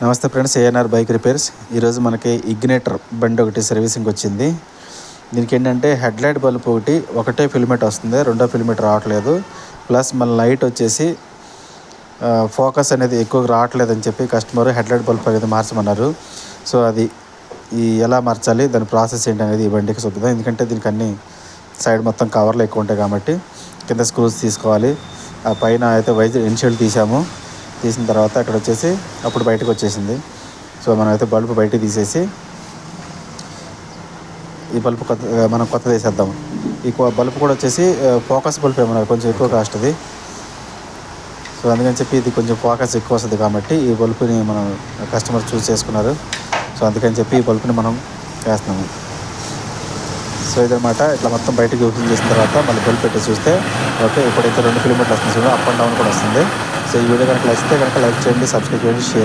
నమస్తే friends ANR bike repairs ఈరోజు మనకి ఇగ్నేటర్ బండి ఒకటి సర్వీసింగ్ వచ్చింది. దీనికి ఏంటంటే హెడ్ లైట్ బల్బ్ ఒకటి ఒకటే ఫిల్మెట్ వస్తుంది రెండో ఫిల్మెట్ రావట్లేదు. ప్లస్ మన లైట్ వచ్చేసి ఫోకస్ అనేది ఎక్కువగా రావట్లేదు అని చెప్పి కస్టమర్ హెడ్ లైట్ బల్బ్ అనేది మార్చమన్నారు. సో అది ఈ ఎలా మార్చాలి దాని ప్రాసెస్ ఏంటి అనేది ఈ బండికి చూద్దాం. ఎందుకంటే దీనికి అన్ని సైడ్ మొత్తం కవర్లు ఎక్కువ ఉంటాయి కాబట్టి కింద స్క్రూస్ తీసుకోవాలి. ఆ పైన అయితే వైజ్ ఇన్షియల్ తీసాము తీసిన తర్వాత అక్కడ వచ్చేసి అప్పుడు బయటకు వచ్చేసింది. సో మనమైతే బల్బు బల్బ్ బయటకు తీసేసి ఈ బల్బ్ కొత్త మనం కొత్తది వేసేద్దాం. ఈ బల్బు బల్బ్ కూడా వచ్చేసి ఫోకస్ బల్బ్ ఏమన్నా కొంచెం ఎక్కువ కాస్ట్ అది సో అందుకని చెప్పి ఇది కొంచెం ఫోకస్ ఎక్కువ వస్తుంది కాబట్టి ఈ బల్బుని మనం కస్టమర్ చూస్ చేసుకున్నారు. సో అందుకని చెప్పి ఈ బల్బుని మనం వేస్తున్నాము. సో ఇదనమాట ఇట్లా మొత్తం బయటకి ఓపెన్ చేసిన తర్వాత మళ్ళీ బల్బ్ పెట్టి చూస్తే ఓకే ఇప్పుడైతే రెండు కిలోమీటర్లు వస్తుంది అప్ అండ్ డౌన్ కూడా వస్తుంది. సో ఈ వీడియో కనుక నచ్చితే కనుక లైక్ చేయండి సబ్స్క్రైబ్ చేయండి షేర్